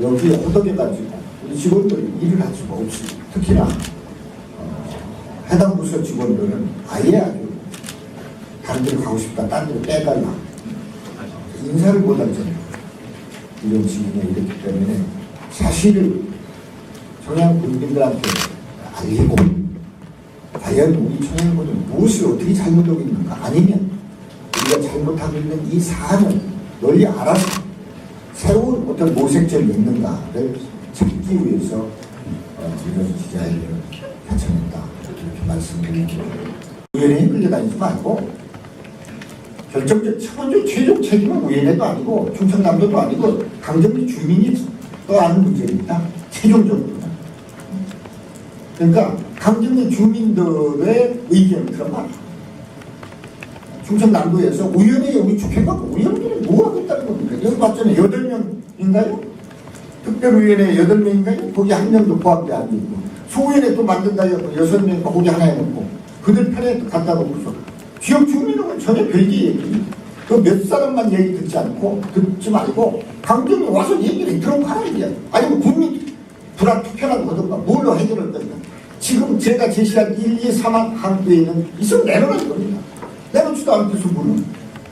여기에 허덕여가지고 우리 직원들이 일을 할 수가 없습니다. 특히나 어, 해당 부서 직원들은 아예 아주 다른 데로 가고 싶다, 딴 데로 빼달라. 인사를 못 하잖아요. 이런 식이냐 이렇기 때문에 사실을 청양 국민들한테 알리고 과연 우리 청양군이 무엇을 어떻게 잘못하고 있는가 아니면 우리가 잘못하고 있는 이 사안을 널리 알아서 새로운 어떤 모색점이 있는가를 찾기 위해서 어, 이런 기자회견을 개청했다 이렇게 말씀드립니다. 의원회에 끌려다니지 말고 결정적 처먼저 최종 책임은 의원회도 아니고 충청남도도 아니고 강정리 주민이 떠안는 문제입니다. 최종적으로는. 그러니까 강정리 주민들의 의견을 들어봐. 충청남도에서 의원회에 우리 주택받고 의원들이 뭐 하겠다는 겁니까? 여기 봤잖아요. 8명인가요? 특별위원회 8명인가요? 거기 한 명도 포함되어 안 있고 소위원회 또 만든다 해서 6명 거기 하나 해놓고 그들 편에 또 갖다 놓고서 지역 주민은 전혀 별개 얘기 그몇 사람만 얘기 듣지 않고 듣지 말고 강정이 와서 얘기를 들어보고 하라 이게 아니면 국민 불안 투표라고 하던가 뭘로 해결할 건가 지금 제가 제시한 1, 2, 3한 항도에 있는 있으면 내려갈 겁니다 않고서 물은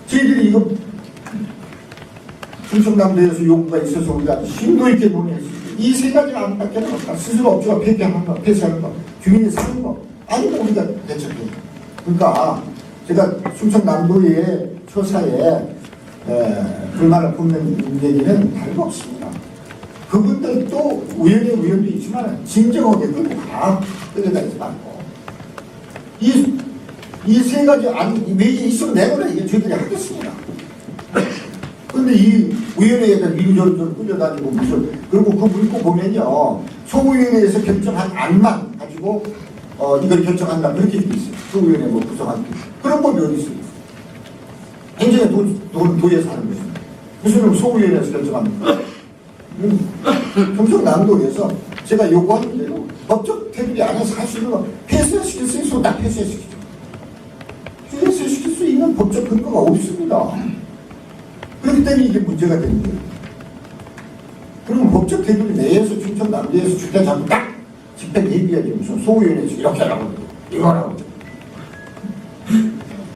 저희들이 이거 충청남도에서 요구가 있어서 우리가 심도 있게 논의했어요. 이세 가지가 안 바뀌는 것 스스로 업주가 폐기하는 거, 폐쇄하는 거, 주민이 사는 거, 아니면 우리가 대책해요. 그러니까 제가 충청남도의 처사에 에, 불만을 품는 얘기는 다름 없습니다. 그분들도 우연히 우연도 있지만 진정하게 가, 끌려다니지 말고. 이, 이 세 가지 안, 왜 있으면 내거나 이게 저희들이 하겠습니다. 근데 이 위원회에다 이리저리 끌려다니고 무슨 그리고 그 문구 보면요. 소위원회에서 결정한 안만 가지고 어 이걸 결정한다. 그렇게 돼 있어요. 소위원회 뭐 구성한 게. 그런 법이 어디 있어요? 행정의 도, 도, 도에서 하는 것입니다 무슨 놈 소위원회에서 결정합니까 음, 경청남도에서 제가 요구하는 대로 법적 테두리 안에서 할 수 있는 거 폐쇄시킬 수다 폐쇄시키죠 근거가 없습니다. 그렇기 때문에 이게 문제가 되는 거예요. 그러면 법적 테두리 내에서 충청남도에서 주택 잡고 딱 집행 얘기해야지 무슨 소위원회에서 이렇게 하라고 이거 하라고